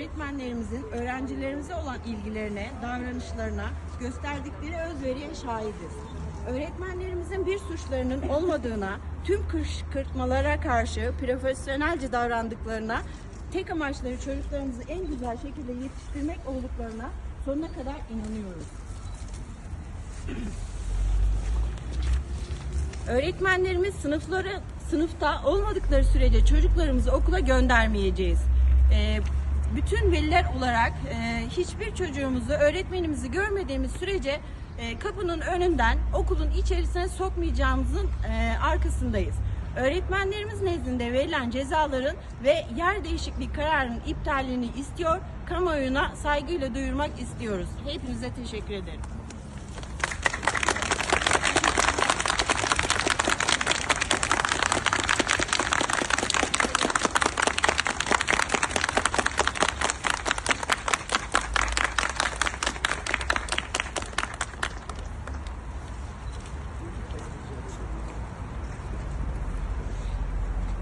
öğretmenlerimizin öğrencilerimize olan ilgilerine, davranışlarına, gösterdikleri özveriye şahidiz. Öğretmenlerimizin bir suçlarının olmadığına, tüm kışkırtmalara karşı profesyonelce davrandıklarına, tek amaçları çocuklarımızı en güzel şekilde yetiştirmek olduklarına sonuna kadar inanıyoruz. Öğretmenlerimiz sınıfları sınıfta olmadıkları sürece çocuklarımızı okula göndermeyeceğiz. Ee, bütün veliler olarak e, hiçbir çocuğumuzu öğretmenimizi görmediğimiz sürece e, kapının önünden okulun içerisine sokmayacağımızın e, arkasındayız. Öğretmenlerimiz nezdinde verilen cezaların ve yer değişikliği kararının iptalini istiyor, kamuoyuna saygıyla duyurmak istiyoruz. Hepinize teşekkür ederim.